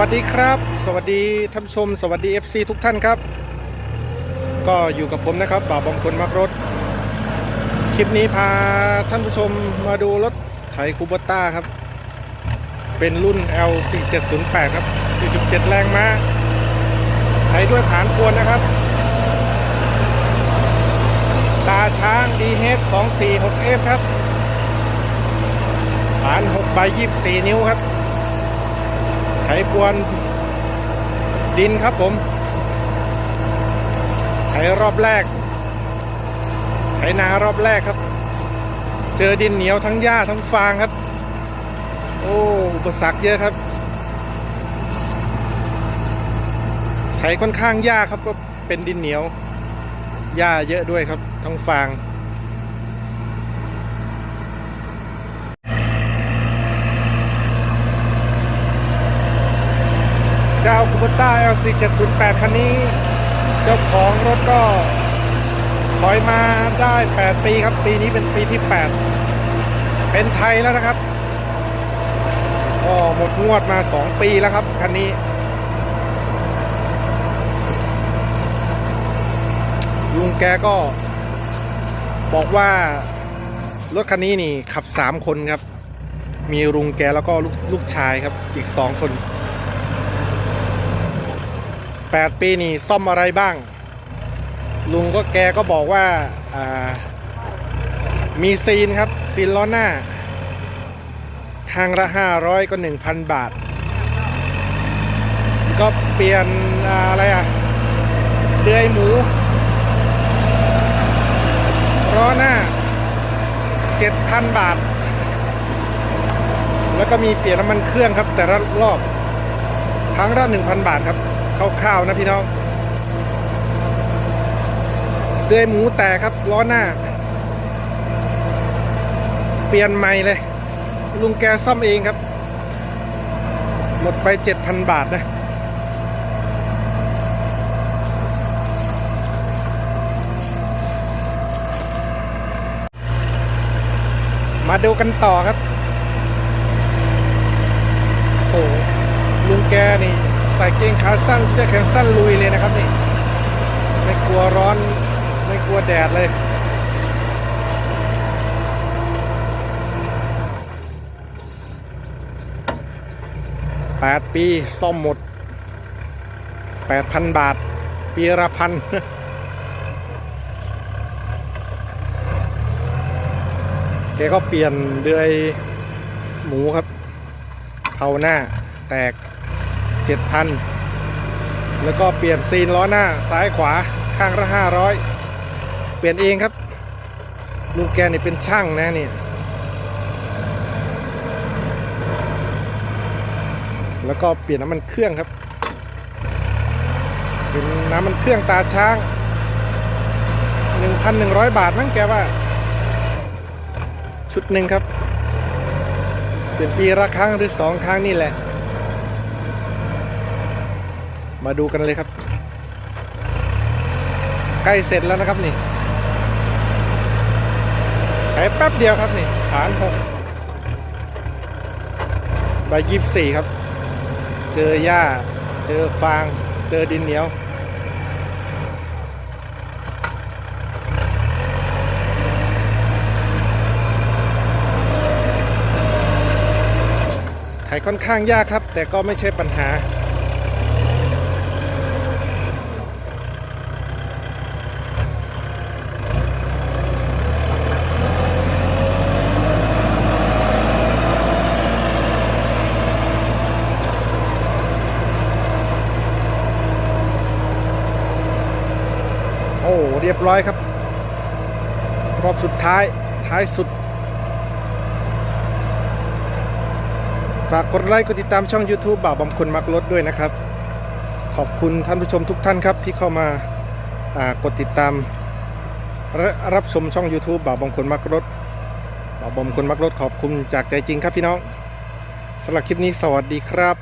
วัสดีครับ สวัสดีท่านชม สวัสดี FC ทุกท่านครับ ก็อยู่กับผมนะครับบ่าวบองคนมักรถ คลิปนี้พาท่านผู้ชมมาดูรถไถคูบต้าครับ เป็นรุ่น L4708 ครับ 4.7 แรงม้าไถด้วยผานกวนนะครับ ตาช้าง DH 246F ครับ ผาน6ใบ24 นิ้วครับ ไถกวนดินครับผม ไถรอบแรก ไถนารอบแรกครับ เจอดินเหนียวทั้งหญ้าทั้งฟางครับ โอ้อุปสรรคเยอะครับ ไถค่อนข้างยากครับก็เป็นดินเหนียวหญ้าเยอะด้วยครับทั้งฟาง เจ้าคูเปต้า LC 708คันนี้ เจ้าของรถก็ถอยมาได้ 8 ปีครับ ปีนี้เป็นปีที่ 8 เป็นไทยแล้วนะครับก็หมดงวดมา 2 ปีแล้วครับคันนี้ ลุงแกก็ บอกว่ารถคันนี้นี่ขับ 3 คนครับ มีลุงแกแล้วก็ลูกลูกชายครับอีก 2 คน 8 ปีนี่ซ่อมอะไรบ้าง ลุงก็แกก็บอกว่าามีซีนครับ ซีนล้อหน้าข้างละ 500 ก็ 1,000 บาท ก็เปลี่ยนออะไรอะเดือยหมูล้อหน้า 7,000 บาท แล้วก็มีเปลี่ยนน้ำมันเครื่องครับ แต่ละรอบครั้งละ1,000 บาทครับ คร่าวๆนะพี่น้องเดือยหมูแตกครับล้อหน้า เปลี่ยนใหม่เลย ลุงแกซ่อมเองครับ หมดไป7,000บาทนะมาดูกันต่อครับ โอ้โหลุงแกนี่ ส่เกงขาสั้นเสื้อแขนสั้นลุยเลยนะครับนี่ไม่กลัวร้อนไม่กลัวแดดเลยแปดปีซ่อมหมดแปดพันบาท ปีละพันแกก็เปลี่ยนเดือยหมูครับเผาหน้าแตก เจ็ดพันแล้วก็เปลี่ยนซีนล้อหน้าซ้ายขวาข้างละห้าร้อยเปลี่ยนเองครับลุงแกนี่เป็นช่างนะนี่แล้วก็เปลี่ยนน้ำมันเครื่องครับ เป็นน้ำมันเครื่องตาช้าง 1,100 บาทมั้งแกว่า ชุดหนึ่งครับ เปลี่ยนปีละครั้งหรือสองครั้งนี่แหละ มาดูกันเลยครับ ใกล้เสร็จแล้วนะครับนี่ขายแป๊บเดียวครับนี่ฐานหกใบยี่สี่ครับ เจอหญ้า เจอฟาง เจอดินเหนียว ไถค่อนข้างยากครับ แต่ก็ไม่ใช่ปัญหา โอ้เรียบร้อยครับ รอบสุดท้ายท้ายสุด ฝากกดไลค์กดติดตามช่อง YouTube บ่าวบำคนมักรถด้วยนะครับ ขอบคุณท่านผู้ชมทุกท่านครับที่เข้ามาากดติดตามรับชมช่อง YouTube บ่าวบำคนมักรถบ่าวบำคนมักรถขอบคุณจากใจจริงครับพี่น้องสำหรับคลิปนี้สวัสดีครับ